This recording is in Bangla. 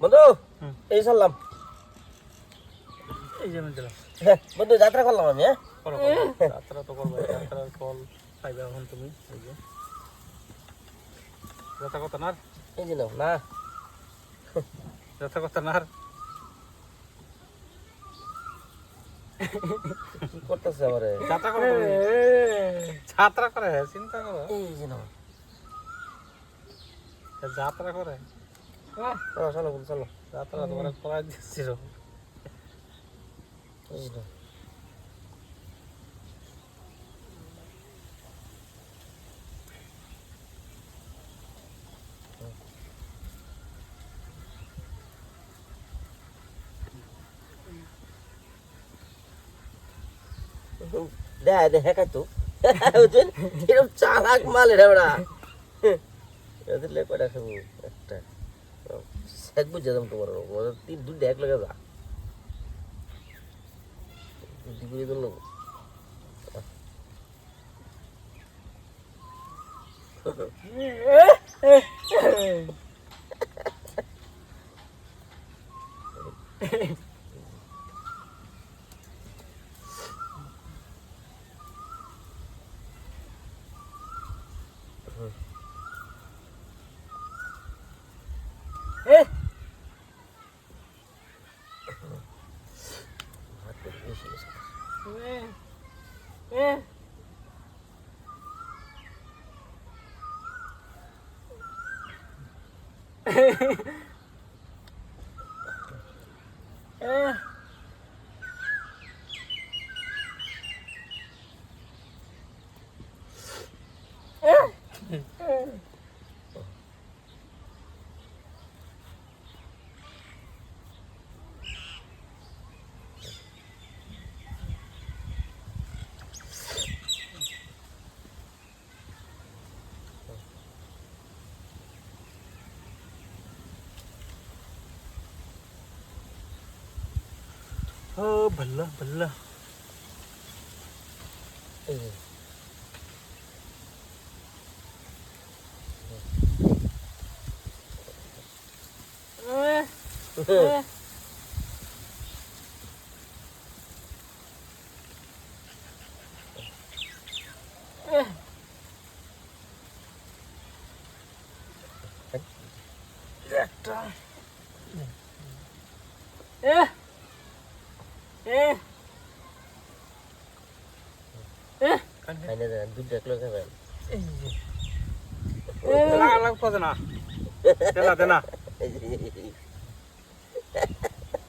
বন্ধু। এই চললাম। এই যে দিলাম। হ্যাঁ বন্ধু যাত্রা করলাম আমি হ্যাঁ। যাত্রা তো করব যাত্রার ফল খাইবে এখন তুমি এই যে। যাত্রা কথা না এই যে নাও, না। যাত্রা কথা না কি করতেছে আমারে? যাত্রা করো যাত্রা করে চিন্তা করো। এই যে নাও। যাত্রা করে। চলো চলো চলো। যাত্রা তোমার করাই দিচ্ছিল। এই যে নাও। দেখ দেখ হ্যাঁ তো বুঝছেন এরকম চালাক মাল এটা ওরা। এদের লে কয়টা খাব? একটা। ಸಗ್ಬು ಜದಮ್ ತಗೋರು ಓದತ್ತಿ ದುಡ್ಡು ಹಾಕ್ಲಾಗದ ದುಡ್ಡಿಗೂ ಇದಿಲ್ಲ ನಾವು Mm-hmm. Yeah. 어 벌라 벌라 예. 왜? 왜? 됐다. দুধ দেখল খাবেন লাগবে না। দেনা।